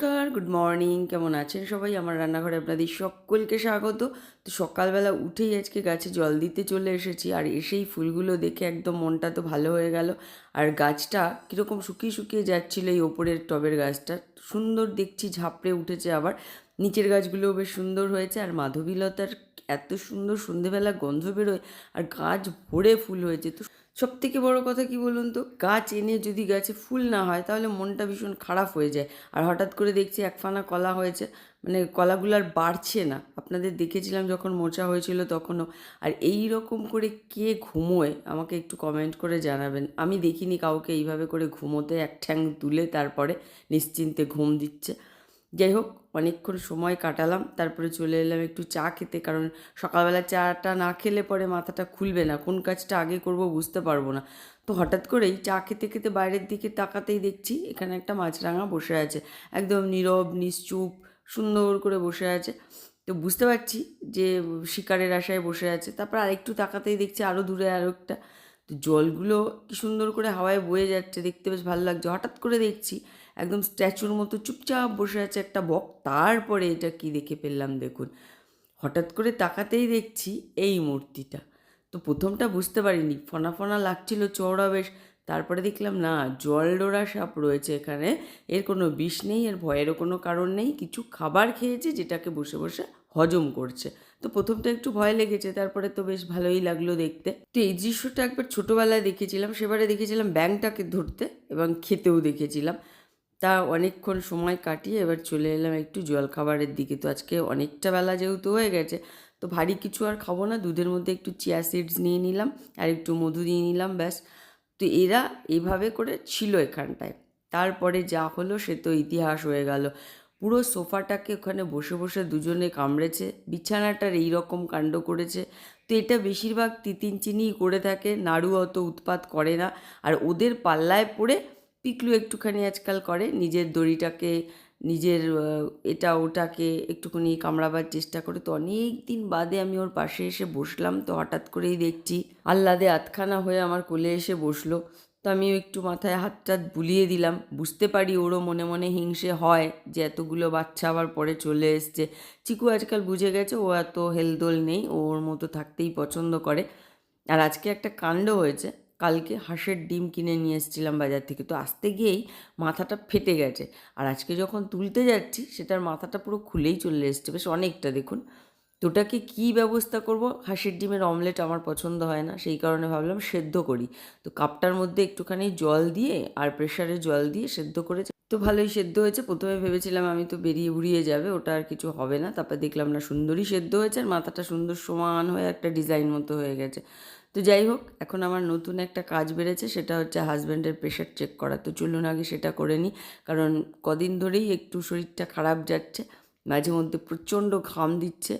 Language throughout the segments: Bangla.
নমস্কার গুড মর্নিং কেমন আছেন সবাই? আমার রান্নাঘরে আপনাদের সকলকে স্বাগত। তো সকালবেলা উঠেই আজকে গাছে জল দিতে চলে এসেছি আর এসেই ফুলগুলো দেখে একদম মনটা তো ভালো হয়ে গেল। আর গাছটা কীরকম শুকিয়ে শুকিয়ে যাচ্ছিল এই ওপরের টবের গাছটা। সুন্দর দেখছি, ঝাঁপড়ে উঠেছে আবার। নিচের গাছগুলোও বেশ সুন্দর হয়েছে আর মাধবীলতার এত সুন্দর সন্ধেবেলা গন্ধ বেরোয় আর গাছ ভরে ফুল হয়েছে। তো সব থেকে বড় কথা কি বলুন তো? গাছ এনে যদি গাছে ফুল না হয়, তাহলে মনটা ভীষণ খারাপ হয়ে যায়। আর হঠাৎ করে দেখছি একফানা কলা হয়েছে মানে কলাগুলো আর বাড়ছে না। আপনাদের দেখেছিলাম যখন মোচা হয়েছিল তখনও। আর এই রকম করে কে ঘুমোয়, আমাকে একটু কমেন্ট করে জানাবেন। আমি দেখিনি কাউকে এইভাবে করে ঘুমোতে, এক ঠ্যাং তুলে তারপরে নিশ্চিন্তে ঘুম দিচ্ছে। যাই হোক অনেকক্ষণ সময় কাটালাম, তারপরে চলে এলাম একটু চা খেতে, কারণ সকালবেলা চাটা না খেলে পরে মাথাটা খুলবে না। কোন কাজটা আগে করব বুঝতে পারব না। তো হঠাৎ করেই চা খেতে খেতে বাইরের দিকে তাকাতেই দেখছি এখানে একটা মাছরাঙা বসে আছে। একদম নীরব, নিশ্চুপ, সুন্দর করে বসে আছে। তো বুঝতে পারছি যে শিকারের আশায় বসে আছে। তারপর আরেকটু তাকাতেই দেখছি আরও দূরে আরও একটা তো জলগুলো কি সুন্দর করে হাওয়ায় বয়ে যাচ্ছে, দেখতে বেশ ভালো লাগছে। হঠাৎ করে দেখছি একদম স্ট্যাচুর মতো চুপচাপ বসে আছে একটা বক, তারপরে এটা কি দেখে ফেললাম দেখুন। হঠাৎ করে তাকাতেই দেখছি এই মূর্তিটা। তো প্রথমটা বুঝতে পারিনি, ফনা ফনা লাগছিল, চওড়া বেশ। তারপরে দেখলাম, না জলডোরা সাপ রয়েছে এখানে। এর কোনো বিষ নেই, এর ভয়েরও কোনো কারণ নেই। কিছু খাবার খেয়েছে যেটাকে বসে বসে হজম করছে। তো প্রথমটা একটু ভয় লেগেছে, তারপরে তো বেশ ভালোই লাগল দেখতে। তো এই দৃশ্যটা একবার ছোটোবেলায় দেখেছিলাম, সেবারে দেখেছিলাম ব্যাংটাকে ধরতে এবং খেতেও দেখেছিলাম। তা অনেকক্ষণ সময় কাটিয়ে এবার চলে এলাম একটু জল খাবারের দিকে। তো আজকে অনেকটা বেলা যেহেতু হয়ে গেছে, তো ভারী কিছু আর খাব না, দুধের মধ্যে একটু চিয়া সিডস নিয়ে নিলাম আর একটু মধু দিয়ে নিলাম ব্যাস। তো এরা এইভাবে করে ছিল এখানটায়। তারপরে যা হলো সে তো ইতিহাস হয়ে গেল। পুরো সোফাটাকে ওখানে বসে বসে দুজনে কামড়েছে, বিছানাটার এই রকম কাণ্ড করেছে। তো এটা বেশিরভাগ তিতিন চিনিই করে থাকে, নাড়ু অত উৎপাত করে না। আর ওদের পাল্লায় পড়ে পিকলু একটুখানি আজকাল করে, নিজের দড়িটাকে, নিজের এটা ওটাকে একটুখানি কামড়াবার চেষ্টা করে। তো অনেক দিন বাদে আমি ওর পাশে এসে বসলাম, তো হঠাৎ করেই দেখছি আহ্লাদে আতখানা হয়ে আমার কোলে এসে বসল। তো আমিও একটু মাথায় হাত টাত বুলিয়ে দিলাম। বুঝতে পারি ওরও মনে মনে হিংসে হয় যে এতগুলো বাচ্চা আবার পরে চলে এসছে। চিকু আজকাল বুঝে গেছে ও এত হেলদোল নেই, ও ওর মতো থাকতেই পছন্দ করে। আর আজকে একটা কাণ্ড হয়েছে, কালকে হাঁসের ডিম কিনে নিয়ে এসেছিলাম বাজার থেকে। তো আসতে গিয়েই মাথাটা ফেটে গেছে। আর আজকে যখন তুলতে যাচ্ছি, সেটার মাথাটা পুরো খুলেই চলে এসছে। বেশ অনেকটা দেখুন। ওটাকে কী ব্যবস্থা করব? হাঁসের ডিমের অমলেট আমার পছন্দ হয় না, সেই কারণে ভাবলাম সেদ্ধ করি। তো কাপটার মধ্যে একটুখানি জল দিয়ে আর প্রেশারে জল দিয়ে সেদ্ধ করেছে তো ভালোই সেদ্ধ হয়েছে। প্রথমে ভেবেছিলাম আমি তো বেরিয়ে উড়িয়ে যাবে, ওটা আর কিছু হবে না। তারপর দেখলাম না সুন্দরই সেদ্ধ হয়েছে আর মাথাটা সুন্দর সমান হয়ে একটা ডিজাইন মতো হয়ে গেছে। তো যাই হোক, এখন আমার নতুন একটা কাজ বেড়েছে, সেটা হচ্ছে হাজব্যান্ডের প্রেশার চেক করা। তো চলুন আগে সেটা করে নিই, কারণ কদিন ধরেই একটু শরীরটা খারাপ যাচ্ছে। মাঝে মধ্যে প্রচণ্ড ঘাম দিচ্ছে।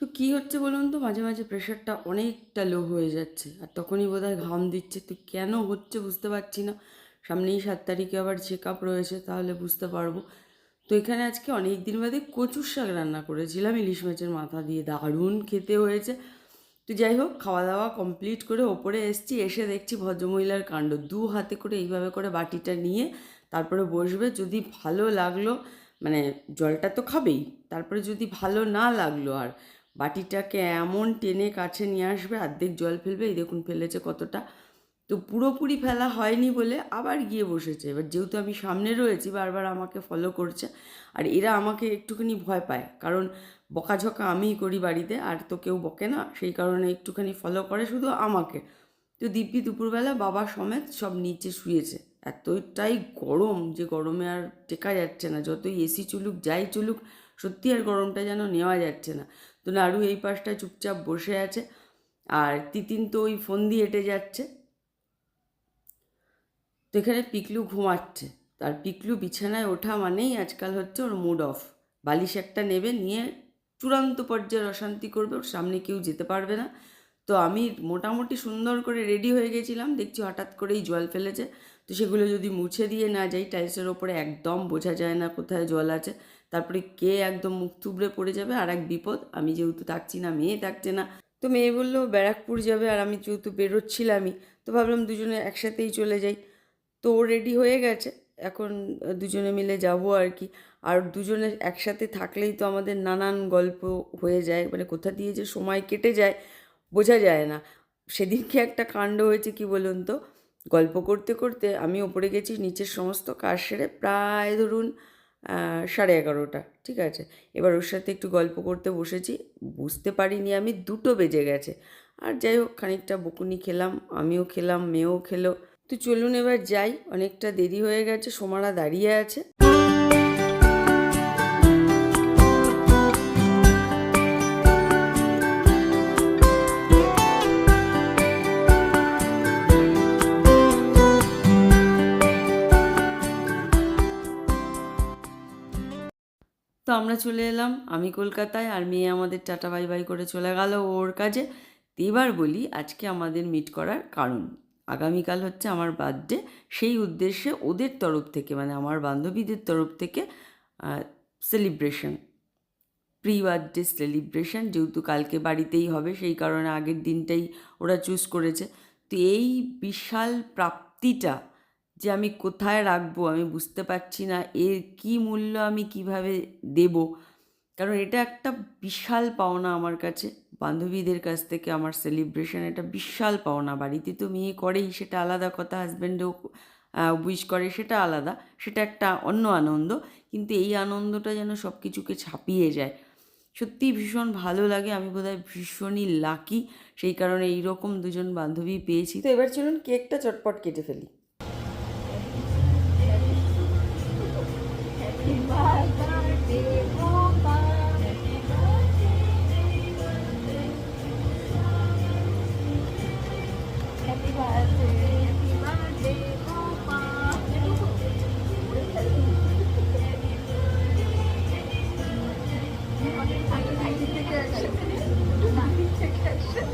তো কি হচ্ছে বলুন তো? মাঝে মাঝে প্রেশারটা অনেকটা লো হয়ে যাচ্ছে। আর তখনই বোধহয় ঘাম দিচ্ছে। তো কেন হচ্ছে বুঝতে পারছি না। সামনেই সাত তারিখে আবার চেক আপ রয়েছে, তাহলে বুঝতে পারব। তো এখানে আজকে অনেক দিন বাদে কচুর শাক রান্না করেছিলাম, ইলিশ মাছের মাথা দিয়ে দারুণ খেতে হয়েছে। তো যাই হোক খাওয়া দাওয়া কমপ্লিট করে ওপরে এসছি, এসে দেখছি ভদ্রমহিলার কাণ্ড। দু হাতে করে এইভাবে করে বাটিটা নিয়ে তারপরে বসবে, যদি ভালো লাগল মানে জলটা তো খাবেই, তারপরে যদি ভালো না লাগল আর বাটিটাকে এমন টেনে কাছে নিয়ে আসবে, অর্ধেক জল ফেলবে, এই দেখুন ফেলেছে কতটা। তো পুরোপুরি ফেলা হয়নি বলে আবার গিয়ে বসেছে। এবার যেহেতু আমি সামনে রয়েছি, বারবার আমাকে ফলো করছে আর এরা আমাকে একটুখানি ভয় পায়। কারণ বকাঝকা আমিই করি বাড়িতে, আর তো কেউ বকে না, সেই কারণে একটুখানি ফলো করে শুধু আমাকে। তো দিব্যি দুপুরবেলা, বাবা সমেত সব নিচে শুয়েছে। এতটাই গরম যে গরমে আর টেকা যাচ্ছে না। যতই এসি চলুক, যাই চলুক, সত্যি আর গরমটা যেন নেওয়া যাচ্ছে না। তো নাড়ু এই পাশটা চুপচাপ বসে আছে। আর তিতিন তো ওই ফোন দিয়ে হেঁটে যাচ্ছে। তো এখানে পিকলু ঘুমাচ্ছে। তার পিকলু বিছানায় ওঠা মানেই আজকাল হচ্ছে ওর মুড অফ বালিশ একটা নেবে, নিয়ে চূড়ান্ত পর্যায়ের অশান্তি করবে, ওর সামনে কেউ যেতে পারবে না। তো আমি মোটামুটি সুন্দর করে রেডি হয়ে গেছিলাম, দেখছি হঠাৎ করেই জল ফেলেছে। তো সেগুলো যদি মুছে দিয়ে না যাই টাইলসের ওপরে একদম বোঝা যায় না কোথায় জল আছে। তারপরে কে একদম মুখ থুবড়ে পড়ে যাবে, আর এক বিপদ, আমি যেহেতু থাকছি না, মেয়ে থাকছে না। তো মেয়ে বলল, ব্যারাকপুর যাবে, আর আমি যেহেতু বেরোচ্ছিলামই। তো ভাবলাম দুজনে একসাথেই চলে যাই। তো রেডি হয়ে গেছে। এখন দুজনে মিলে যাব আর কি আর দুজনে একসাথে থাকলেই তো আমাদের নানান গল্প হয়ে যায়। মানে কোথা দিয়ে যে সময় কেটে যায়, বোঝা যায় না। সেদিনকে একটা কাণ্ড হয়েছে কি বলুন তো? গল্প করতে করতে আমি ওপরে গেছি, নিচের সমস্ত কাজ সেরে প্রায় ধরুন সাড়ে এগারোটা, ঠিক আছে? এবার ওর সাথে একটু গল্প করতে বসেছি। বুঝতে পারিনি আমি, দুটো বেজে গেছে। আর যাই হোক, খানিকটা বকুনি খেলাম, আমিও খেলাম, মেয়েও খেলো। তো চলুন এবার যাই। অনেকটা দেরি হয়ে গেছে, সোমারা দাঁড়িয়ে আছে। তো আমরা চলে এলাম আমি কলকাতায়, আর মেয়ে আমাদের টাটা বাই বাই করে চলে গেল ওর কাজে। এবার বলি, আজকে আমাদের মিট করার কারণ আগামীকাল হচ্ছে আমার বার্থডে সেই উদ্দেশ্যে ওদের তরফ থেকে মানে আমার বান্ধবীদের তরফ থেকে সেলিব্রেশন প্রি বার্থডে সেলিব্রেশন যেহেতু কালকে বাড়িতেই হবে, সেই কারণে আগের দিনটাই ওরা চুজ করেছে। তো এই বিশাল প্রাপ্তিটা যে আমি কোথায় রাখব আমি বুঝতে পারছি না, এর কী মূল্য আমি কীভাবে দেব কারণ এটা একটা বিশাল পাওনা আমার কাছে। বান্ধবীদের কাছ থেকে আমার সেলিব্রেশন এটা বিশাল পাওনা। বাড়িতে তো মেয়ে করেই, সেটা আলাদা কথা হাজব্যান্ডও উইশ করে, সেটা আলাদা, সেটা একটা অন্য আনন্দ। কিন্তু এই আনন্দটা যেন সব কিছুকে ছাপিয়ে যায়। সত্যি ভীষণ ভালো লাগে, আমি বোধহয় ভীষণই লাকি সেই কারণে এইরকম দুজন বান্ধবী পেয়েছি। তো এবার চলুন কেকটা চটপট কেটে ফেলি।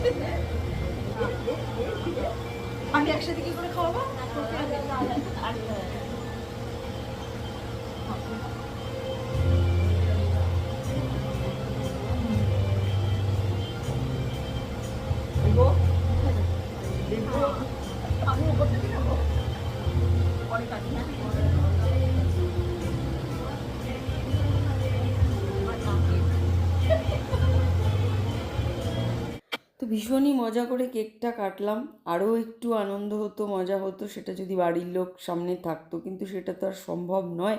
আমি একসাথে কি করে খাওয়াবো? ভীষণই মজা করে কেকটা কাটলাম। আরও একটু আনন্দ হতো, মজা হতো, সেটা যদি বাড়ির লোক সামনে থাকতো, কিন্তু সেটা তো আর সম্ভব নয়।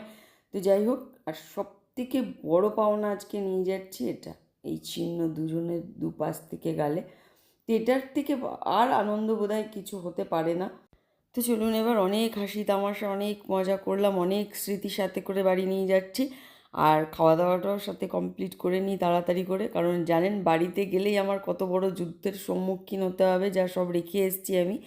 তো যাই হোক, আর সব থেকে বড় পাওনা আজকে নিয়ে যাচ্ছি এটা, এই চিহ্ন দুজনের দুপাশ থেকে গেলে। তো এটার থেকে আর আনন্দ বোধহয় কিছু হতে পারে না। তো চলুন এবার অনেক হাসি তামাশা অনেক মজা করলাম, অনেক স্মৃতি সাথে করে বাড়ি নিয়ে যাচ্ছি। আর খাওয়া দাওয়াটাও সাথে কমপ্লিট করে নিই তাড়াতাড়ি করে। কারণ জানেন, বাড়িতে গেলেই আমার কত বড় যুদ্ধের সম্মুখীন হতে হবে, যা সব রেখে এসেছি আমি।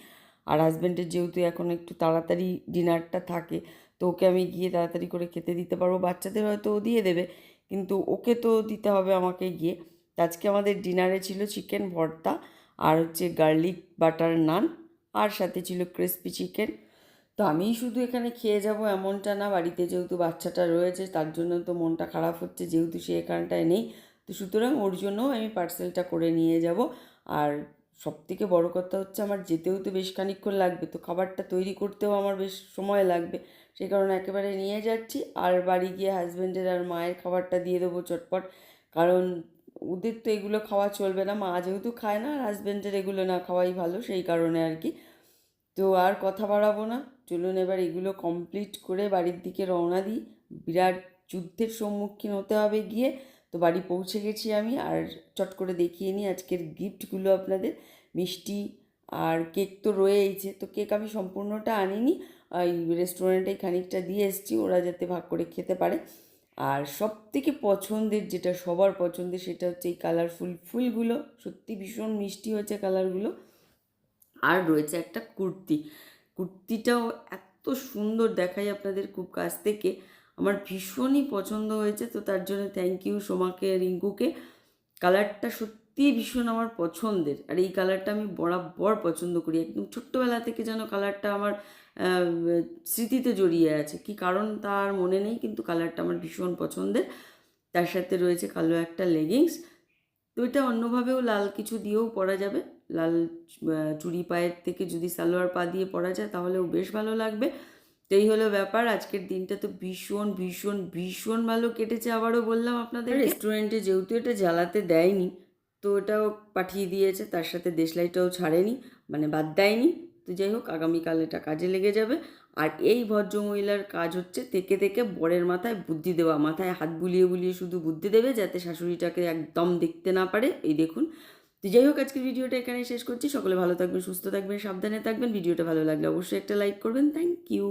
আর হাজব্যান্ডের যেহেতু এখন একটু তাড়াতাড়ি ডিনারটা থাকে, তো ওকে আমি গিয়ে তাড়াতাড়ি করে খেতে দিতে পারব। বাচ্চাদের হয়তো ও দিয়ে দেবে, কিন্তু ওকে তো দিতে হবে আমাকে গিয়ে। আজকে আমাদের ডিনারে ছিল চিকেন ভর্তা, আর হচ্ছে গার্লিক বাটার নান আর সাথে ছিল ক্রিসপি চিকেন তো আমিই শুধু এখানে খেয়ে যাব এমনটা না, বাড়িতে যেহেতু বাচ্চাটা রয়েছে, তার জন্য তো মনটা খারাপ হচ্ছে, যেহেতু সে এখানটায় নেই। তো সুতরাং ওর জন্যও আমি পার্সেলটা করে নিয়ে যাব। আর সব থেকে বড় কথা হচ্ছে আমার যেতেও তো বেশ খানিকক্ষণ লাগবে, তো খাবারটা তৈরি করতেও আমার বেশ সময় লাগবে। সেই কারণে একেবারে নিয়ে যাচ্ছি। আর বাড়ি গিয়ে হাজব্যান্ডের আর মায়ের খাবারটা দিয়ে দেবো চটপট। কারণ ওদের তো এগুলো খাওয়া চলবে না, মা যেহেতু খায় না, আর হাজব্যান্ডের এগুলো না খাওয়াই ভালো, সেই কারণে আর কি। তো আর কথা বাড়াবো না। চলুন এবার এগুলো কমপ্লিট করে বাড়ির দিকে রওনা দিই। বিরাট যুদ্ধের সম্মুখীন হতে হবে গিয়ে। তো বাড়ি পৌঁছে গেছি আমি আর চট করে দেখিয়ে নিই আজকের গিফটগুলো আপনাদের। মিষ্টি আর কেক তো রয়েইছে। তো কেক আমি সম্পূর্ণটা আনিনি। ওই রেস্টুরেন্টে খানিকটা দিয়ে এসেছি। ওরা যাতে ভাগ করে খেতে পারে। আর সব থেকে পছন্দের যেটা সবার পছন্দের সেটা হচ্ছে এই কালারফুল ফুলগুলো। সত্যি ভীষণ মিষ্টি হয়েছে কালারগুলো আর রয়েছে একটা কুর্তি। কুর্তিটাও এত সুন্দর দেখাই আপনাদের খুব কাছ থেকে। আমার ভীষণই পছন্দ হয়েছে, তো তার জন্য থ্যাংক ইউ সোমাকে রিঙ্কুকে। কালারটা সত্যিই ভীষণ আমার পছন্দের। আর এই কালারটা আমি বরাবর পছন্দ করি। একদম ছোট্টবেলা থেকে যেন কালারটা আমার স্মৃতিতে জড়িয়ে আছে। কি কারণ তার মনে নেই, কিন্তু কালারটা আমার ভীষণ পছন্দের। তার সাথে রয়েছে কালো একটা লেগিংস তো এটা অন্যভাবেও লাল কিছু দিয়েও পরা যাবে। লাল চুড়ি পায়ের থেকে যদি সালোয়ার পা দিয়ে পরা যায় তাহলেও বেশ ভালো লাগবে। তো এই হলো ব্যাপার। আজকের দিনটা তো ভীষণ ভীষণ ভীষণ ভালো কেটেছে আবারও বললাম আপনাদের রেস্টুরেন্টে যেহেতু এটা জ্বালাতে দেয়নি, তো ওটাও পাঠিয়ে দিয়েছে, তার সাথে দেশলাইটাও ছাড়েনি মানে বাদ দেয়নি। তো যাই হোক, আগামীকাল এটা কাজে লেগে যাবে। আর এই ভদ্রমহিলার কাজ হচ্ছে থেকে থেকে বরের মাথায় বুদ্ধি দেওয়া, মাথায় হাত বুলিয়ে বুলিয়ে শুধু বুদ্ধি দেবে যাতে শাশুড়িটাকে একদম দেখতে না পারে। এই দেখুন। তো যাই হোক, আজকের ভিডিওটা এখানে শেষ করছি। সকলে ভালো থাকবেন, সুস্থ থাকবেন, সাবধানে থাকবেন। ভিডিওটা ভালো লাগলে অবশ্যই একটা লাইক করবেন। Thank you